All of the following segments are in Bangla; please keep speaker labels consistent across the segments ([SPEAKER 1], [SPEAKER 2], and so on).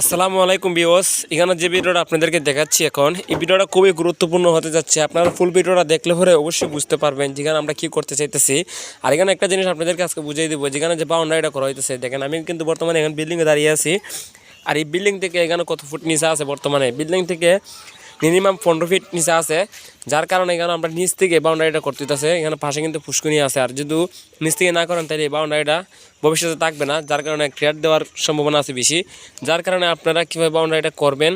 [SPEAKER 1] আসসালামু আলাইকুম বিওস এখানে যে ভিডিওটা আপনাদেরকে দেখাচ্ছি এখন, এই ভিডিওটা খুবই গুরুত্বপূর্ণ হতে যাচ্ছে। আপনারা ফুল ভিডিওটা দেখলে পরে অবশ্যই বুঝতে পারবেন যেখানে আমরা কি করতে চাইতেছি। আর এখানে একটা জিনিস আপনাদেরকে আজকে বুঝিয়ে দেবো, যেখানে যে বাউন্ডারিটা করা হইতেছে। দেখেন, আমি কিন্তু বর্তমানে এখানে বিল্ডিংয়ে দাঁড়িয়ে আছি। আর এই বিল্ডিং থেকে এখানে কত ফুট নিচে আছে বর্তমানে? বিল্ডিং থেকে মিনিমাম পনেরো ফিট নিচে আছে, যার কারণে এখানে আমরা নিচ থেকে বাউন্ডারিটা করতে হইতেছে। এখানে পাশে কিন্তু পুষ্কুনি আছে, আর যদি নিচ থেকে না করেন, তাহলে এই বাউন্ডারিটা ভবিষ্যতে থাকবে না, যার কারণে ক্রিয়ার দেওয়ার সম্ভাবনা আছে বেশি। যার কারণে আপনারা কীভাবে বাউন্ডারিটা করবেন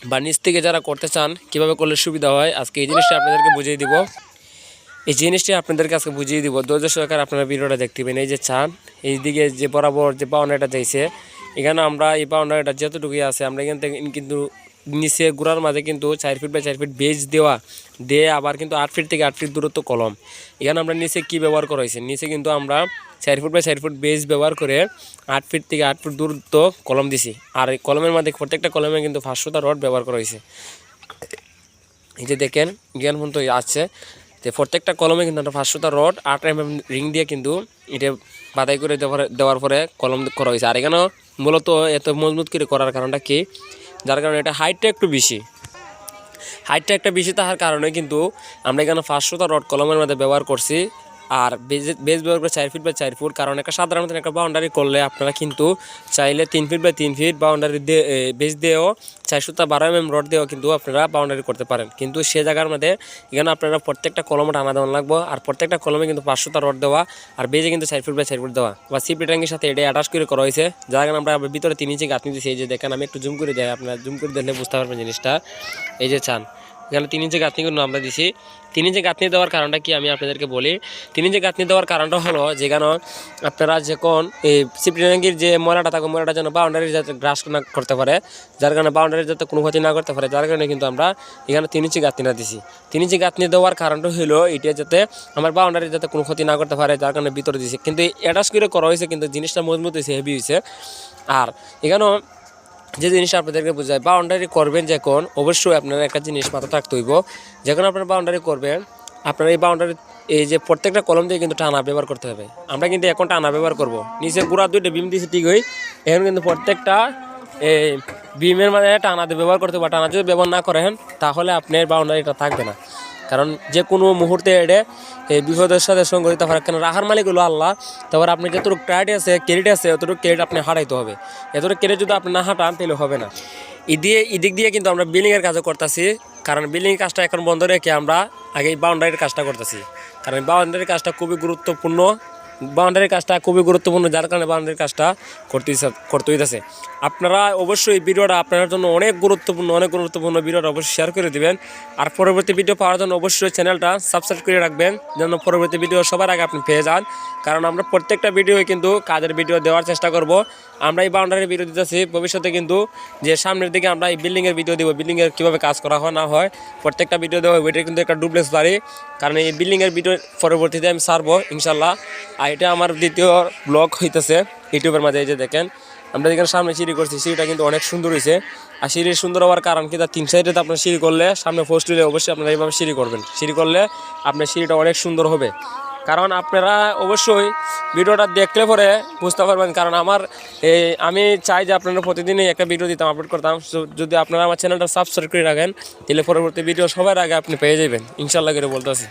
[SPEAKER 1] বা নিচ থেকে যারা করতে চান, কীভাবে করলে সুবিধা হয়, আজকে এই জিনিসটা আপনাদেরকে বুঝিয়ে দিব। এই জিনিসটি আপনাদেরকে আজকে বুঝিয়ে দিব। ধৈর্য সহকারে আপনারা ভিডিওটা দেখতে পাবেন। এই যে চান এইদিকে যে বরাবর যে বাউন্ডারিটা দিয়েছে, এখানে আমরা এই বাউন্ডারিটা যতটুকুই আছে, আমরা এখান থেকে কিন্তু নিচে গোড়ার মাঝে কিন্তু চার ফিট বাই চার ফিট বেজ দেওয়া, দিয়ে আবার কিন্তু আট ফিট থেকে আট ফিট দূরত্ব কলম। এখানে আমরা নিচে কি ব্যবহার করা হয়েছে? নিচে কিন্তু আমরা চার ফুট বাই চার ফুট বেজ ব্যবহার করে আট ফিট থেকে আট ফুট দূরত্ব কলম দিছি। আর কলমের মধ্যে প্রত্যেকটা কলমে কিন্তু পাঁচশোটা রড ব্যবহার করা হয়েছে। এই যে দেখেন, জ্ঞান পর্যন্ত আছে। যে প্রত্যেকটা কলমে কিন্তু একটা পাঁচশোটা রড আট এম এম রিং দিয়ে কিন্তু এটা বাদাই করে দেওয়ার দেওয়ার পরে কলম করা হয়েছে। আর এখানেও মূলত এত মজবুত করে করার কারণটা কি? যার কারণে এটা হাইটটা একটু বেশি। হাইটটা একটা বেশি তাহার কারণে কিন্তু আমরা এখানে পাঁচশোটা রড কলমের মধ্যে ব্যবহার করছি। আর বেজ ব্যবহার করে চার ফিট বা চার ফুট কারণ একটা সাধারণত একটা বাউন্ডারি করলে আপনারা কিন্তু চাইলে তিন ফিট বা তিন ফিট বাউন্ডারি দিয়ে বেজ দিয়েও চারশোটা বারো এম এম রড দিয়েও কিন্তু আপনারা বাউন্ডারি করতে পারেন। কিন্তু সে জায়গার মধ্যে এখানে আপনারা প্রত্যেকটা কলমে টানা দেওয়া লাগবে, আর প্রত্যেকটা কলমে কিন্তু পাঁচশোটা রড দেওয়া, আর বেজে কিন্তু চার ফুট বা চার ফুট দেওয়া। বা সিপি ট্যাঙ্গের সাথে এটা অ্যাটাচ করে করা হয়েছে। যার কারণে আমরা ভিতরে তিন ইঞ্চি গাঁথনি দিয়েছি, এই যে দেখেন, আমি একটু জুম করে দেয় আপনারা জুম করে দেখলে বুঝতে পারবেন জিনিসটা। এই যে চান। এখানে তিন ইঞ্চি গাঁথনি কিন্তু আমরা দিছি, তিন ইঞ্চি গাঁথনি দেওয়ার কারণটা কি আমি আপনাদেরকে বলি? তিন ইঞ্চি গাঁথনি দেওয়ার কারণটা হলো যেখানে আপনারা যখন এই সিপ্রিনাঙ্গির যে ময়লাটা থাকে, ময়লাটা যেন বাউন্ডারি যাতে গ্রাস না করতে পারে, যার কারণে বাউন্ডারি যাতে কোনো ক্ষতি না করতে পারে, যার কারণে কিন্তু আমরা এখানে তিন ইঞ্চি গাঁথনিটা দিছি। তিন ইঞ্চি গাঁথনি দেওয়ার কারণটা হলো এটা যাতে আমার বাউন্ডারি যাতে কোনো ক্ষতি না করতে পারে, যার কারণে ভিতরে দিছি। কিন্তু অ্যাটাচ করে করা হয়েছে, কিন্তু জিনিসটা মজবুত হয়েছে হেভি হয়েছে। আর এখানেও যে জিনিসটা আপনাদেরকে বোঝায় বাউন্ডারি করবেন যখন, অবশ্যই আপনারা একটা জিনিস মাথা রাখতে হইব। যখন আপনারা বাউন্ডারি করবেন, আপনারা এই বাউন্ডারি এই যে প্রত্যেকটা কলম দিয়ে কিন্তু টানা ব্যবহার করতে হবে। আমরা কিন্তু এখন টানা ব্যবহার করব। নিচে গুড়া দুইটা বিম দিয়েছি, ঠিক হই এখন কিন্তু প্রত্যেকটা এই বিমের মানে টানা ব্যবহার করতে হবে টানা যদি ব্যবহার না করেন, তাহলে আপনার বাউন্ডারিটা থাকবে না। কারণ যে কোনো মুহূর্তে এটা এই বিপদের সাথে সংগঠিত হয়। কেন রাহার মালিক হলো আল্লাহ। তারপর আপনি যতটুকু ক্রেডিট আছে ক্রেডিট আছে, অতটুকু ক্রেডিট আপনি হারাইতে হবে। এতটুকু ক্রেডিট যদি আপনি না হাঁটান, তাহলে হবে না। এদিকে এদিক দিয়ে কিন্তু আমরা বিল্ডিংয়ের কাজও করতেছি। কারণ বিল্ডিং কাজটা এখন বন্ধ রেখে আমরা আগে বাউন্ডারির কাজটা করতেছি। কারণ বাউন্ডারির কাজটা খুবই গুরুত্বপূর্ণ। বাউন্ডারির কাজটা খুবই গুরুত্বপূর্ণ, যার কারণে বাউন্ডারির কাজটা করতে করতে হইতেছে। আপনারা অবশ্যই ভিডিওটা আপনার জন্য অনেক গুরুত্বপূর্ণ অনেক গুরুত্বপূর্ণ ভিডিওটা অবশ্যই শেয়ার করে দিবেন। আর পরবর্তী ভিডিও পাওয়ার জন্য অবশ্যই চ্যানেলটা সাবস্ক্রাইব করে রাখবেন, যেন পরবর্তী ভিডিও সবার আগে আপনি পেয়ে যান। কারণ আমরা প্রত্যেকটা ভিডিও কিন্তু কাজের ভিডিও দেওয়ার চেষ্টা করব। আমরা এই বাউন্ডারির ভিডিও দিতেছি, ভবিষ্যতে কিন্তু যে সামনের দিকে আমরা এই বিল্ডিংয়ের ভিডিও দিব বিল্ডিংয়ের কীভাবে কাজ করা হয়, না হয়, প্রত্যেকটা ভিডিও দেওয়া ওইটা কিন্তু একটা ডুপ্লেক্স বাড়ি। কারণ এই বিল্ডিংয়ের ভিডিও পরবর্তীতে আমি সারবো ইনশাল্লাহ আর এটা আমার দ্বিতীয় ব্লগ হইতেছে, ইউটিউবের মাঝে এই যে দেখেন। আমরা যেখানে সামনে সিঁড়ি করছি, সিঁড়িটা কিন্তু অনেক সুন্দর হয়েছে আর সিঁড়ি সুন্দর হওয়ার কারণ কি তার তিন সাইডে আপনার সিঁড়ি করলে সামনে পোস্ট হলে অবশ্যই আপনারা এইভাবে সিঁড়ি করবেন। সিঁড়ি করলে আপনার সিঁড়িটা অনেক সুন্দর হবে। কারণ আপনারা অবশ্যই ভিডিওটা দেখলে পরে বুঝতে পারবেন, কারণ আমার এই আমি চাই যে আপনারা প্রতিদিনই একটা ভিডিও দিতাম আপলোড করতাম। যদি আপনারা আমার চ্যানেলটা সাবস্ক্রাইব করে রাখেন, তাহলে পরবর্তী ভিডিও সবার আগে আপনি পেয়ে যাবেন। ইনশাল্লাহ করে বলতেছি।